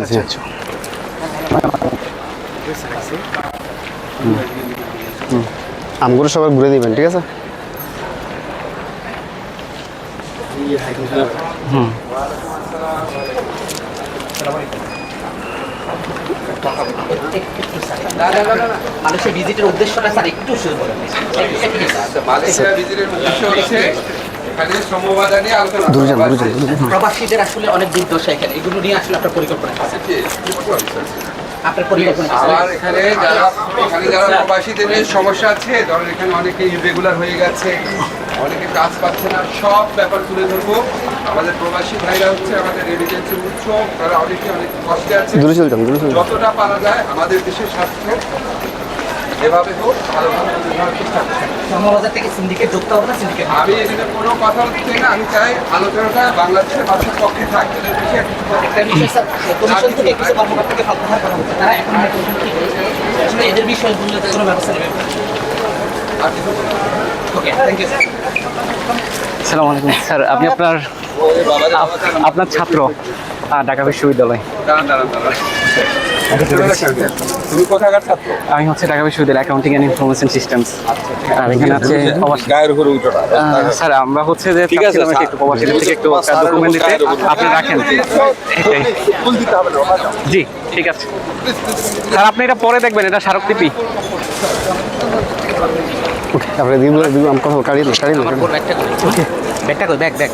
বলছি। আমগুলো সবাই ঘুরে দিবেন ঠিক আছে? মানুষের ভিজিটের উদ্দেশ্যটা স্যার একটু শুরু করেন। মালয়েশিয়া ভিজিটের উদ্দেশ্য হচ্ছে প্রবাসীদের আসলে অনেক দুর্দশা এখানে। এগুলো নিয়ে আসলে আপনার পরিকল্পনা বলছেন? আপনার পরিকল্পনা আমার এখানে যারা এখানে যারা প্রবাসীদের সমস্যা আছে ধরেন এখানে অনেকে ইরেগুলার হয়ে গেছে অনেকে কাজ পাচ্ছে না সব ব্যাপার তুলে ধরবো। আমাদের প্রবাসী ভাইরা হচ্ছে আমাদের রেমিটেন্সের উৎস তারা অনেকে অনেক কষ্টে আছে। যতটা পারা যায় আমাদের দেশের স্বাস্থ্য এভাবে হোক ভালোভাবে তুলে চেষ্টা করছি শ্রমবাজার থেকে সিন্ডিকেট যুক্ত হবে না সিন্ডিকেট আমি এখানে কোনো কথা বলতে না আমি চাই আলোচনাটা বাংলাদেশের মানুষের পক্ষে একটা বিষয় স্যার কমিশন থেকে কিছু কর্মকর্তাকে তারা এখন এদের বিষয়গুলোতে কোনো ব্যবস্থা নেবে আর কিছু ওকে থ্যাংক ইউ স্যার সালাম আলাইকুম স্যার। আপনি আপনার আপনার ছাত্র ঢাকা বিশ্ববিদ্যালয়। দাঁড়ান, দাঁড়ান, দাঁড়ান। তুমি কোথাকার ছাত্র আমি হচ্ছে ঢাকা বিশ্ববিদ্যালয় অ্যাকাউন্টিং অ্যান্ড ইনফরমেশন সিস্টেমস আর এখানে আছে প্রবাসী গায়ের উপরে উঠোটা স্যার আমরা হচ্ছে যে চাচ্ছিলাম আর কি একটু প্রবাসীদের থেকে একটু ডকুমেন্ট দিতে আপনি রাখেন এটাই ফুল দিতে হবে না ওটা যাও। জি ঠিক আছে স্যার আপনি এটা পরে দেখবেন এটা স্মারকলিপি তারপরে দিব দিব আমি কথা কাড়ি না কাড়ি না ব্যাগটা করে ব্যাগটা করে ব্যাগ ব্যাগ